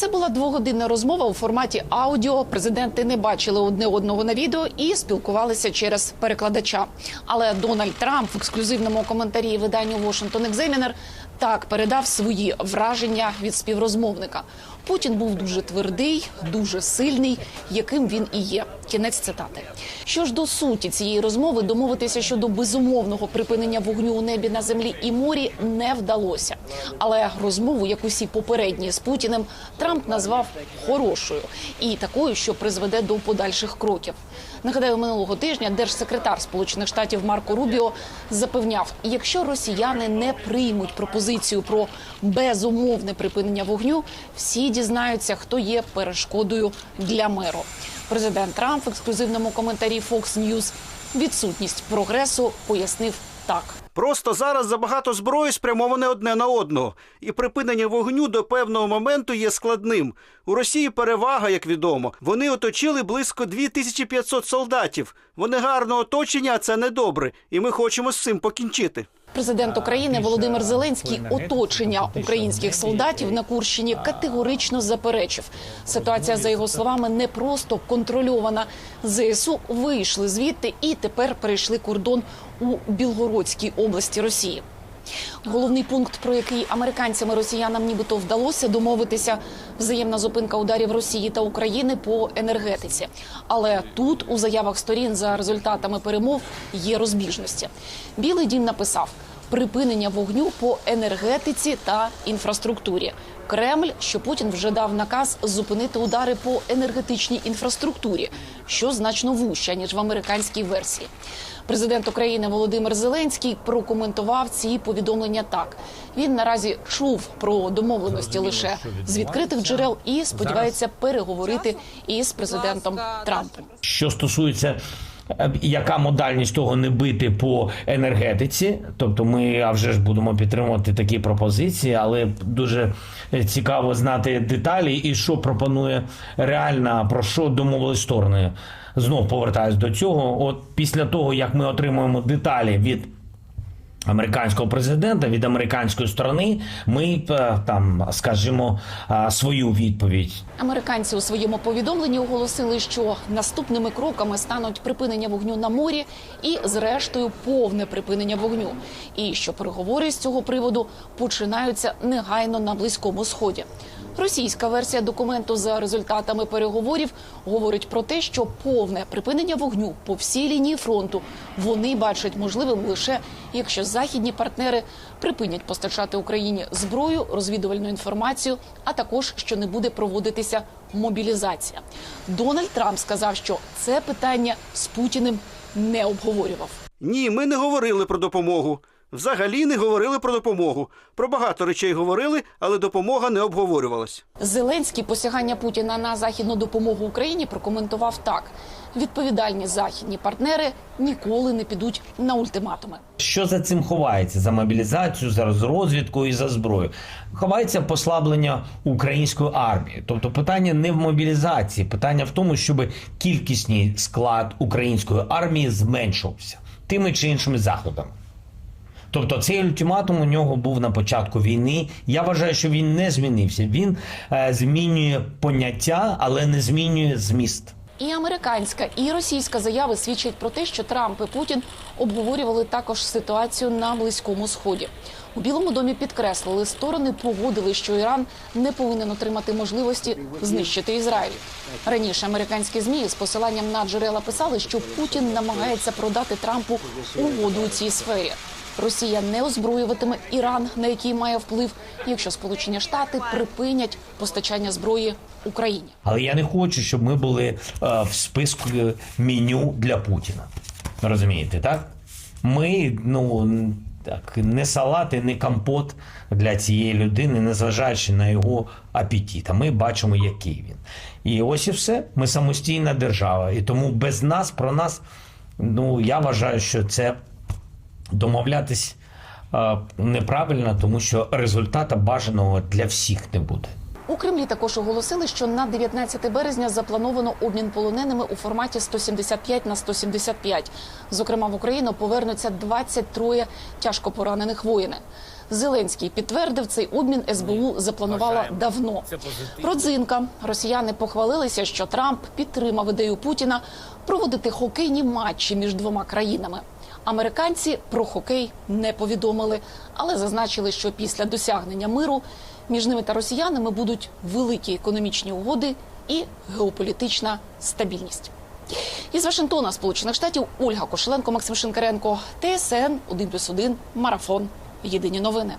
Це була двогодинна розмова у форматі аудіо. Президенти не бачили одне одного на відео і спілкувалися через перекладача. Але Дональд Трамп в ексклюзивному коментарі виданню Washington Examiner так передав свої враження від співрозмовника. Путін був дуже твердий, дуже сильний, яким він і є. Кінець цитати. Що ж до суті цієї розмови, домовитися щодо безумовного припинення вогню у небі на землі і морі не вдалося. Але розмову, як усі попередні з Путіним, Трамп назвав хорошою і такою, що призведе до подальших кроків. Нагадаю, минулого тижня держсекретар Сполучених Штатів Марко Рубіо запевняв, якщо росіяни не приймуть пропозицію про безумовне припинення вогню, всі дізнаються, хто є перешкодою для миру. Президент Трамп в ексклюзивному коментарі Fox News відсутність прогресу пояснив так. Просто зараз забагато зброї спрямоване одне на одного, і припинення вогню до певного моменту є складним. У Росії перевага, як відомо. Вони оточили близько 2500 солдатів. Вони гарно оточені, а це недобре. І ми хочемо з цим покінчити. Президент України Володимир Зеленський оточення українських солдатів на Курщині категорично заперечив. Ситуація, за його словами, не просто контрольована. ЗСУ вийшли звідти і тепер перейшли кордон у Білгородській області Росії. Головний пункт, про який американцям і росіянам нібито вдалося домовитися, взаємна зупинка ударів Росії та України по енергетиці. Але тут у заявах сторін за результатами перемов є розбіжності. Білий дім написав припинення вогню по енергетиці та інфраструктурі. Кремль, що Путін вже дав наказ зупинити удари по енергетичній інфраструктурі, що значно вужча ніж в американській версії. Президент України Володимир Зеленський прокоментував ці повідомлення так: він наразі чув про домовленості лише з відкритих джерел і сподівається переговорити із президентом Трампом. Що стосується яка модальність того не бити по енергетиці, тобто ми вже ж будемо підтримувати такі пропозиції, але дуже цікаво знати деталі і що пропонує реальна про що домовились сторони. Знов повертаюсь до цього. От після того як ми отримуємо деталі від американського президента від американської сторони, ми е, там скажімо е, свою відповідь Американці у своєму повідомленні оголосили, що наступними кроками стануть припинення вогню на морі і, зрештою, повне припинення вогню. І що переговори з цього приводу починаються негайно на близькому сході. Російська версія документу за результатами переговорів говорить про те, що повне припинення вогню по всій лінії фронту вони бачать можливим лише якщо західні партнери припинять постачати Україні зброю, розвідувальну інформацію, а також що не буде проводитися мобілізація. Дональд Трамп сказав, що це питання з Путіним не обговорював. Ні, ми не говорили про допомогу. Взагалі не говорили про допомогу. Про багато речей говорили, але допомога не обговорювалась. Зеленський посягання Путіна на західну допомогу Україні прокоментував так: відповідальні західні партнери ніколи не підуть на ультиматуми. Що за цим ховається за мобілізацію, за розвідку і за зброю? Ховається послаблення української армії. Тобто питання не в мобілізації, питання в тому, щоб кількісний склад української армії зменшувався тими чи іншими заходами. Тобто цей ультиматум у нього був на початку війни. Я вважаю, що він не змінився. Він е, змінює поняття, але не змінює зміст. І американська, і російська заяви свідчать про те, що Трамп і Путін обговорювали також ситуацію на близькому сході. У Білому домі підкреслили, сторони погодили, що Іран не повинен отримати можливості знищити Ізраїль. Раніше американські змі з посиланням на джерела писали, що Путін намагається продати Трампу угоду у цій сфері. Росія не озброюватиме Іран, на який має вплив, якщо Сполучені Штати припинять постачання зброї Україні. Але я не хочу, щоб ми були е, в списку меню для Путіна. Розумієте, так? Ми, ну так, не салат і не компот для цієї людини, незважаючи на його апетит. А ми бачимо, який він. І ось і все. Ми самостійна держава. І тому без нас, про нас, ну я вважаю, що це домовлятись е, неправильно, тому що результата бажаного для всіх не буде. У Кремлі також оголосили, що на 19 березня заплановано обмін полоненими у форматі 175 на 175. Зокрема, в Україну повернуться 23 тяжко поранених воїни. Зеленський підтвердив, цей обмін СБУ запланувала давно. Родзинка росіяни похвалилися, що Трамп підтримав ідею Путіна проводити хокейні матчі між двома країнами. Американці про хокей не повідомили, але зазначили, що після досягнення миру між ними та росіянами будуть великі економічні угоди і геополітична стабільність. Із Вашингтона, Сполучених Штатів, Ольга Кошеленко, Максим Шинкаренко, ТСН 1+,1, Марафон. Єдині новини.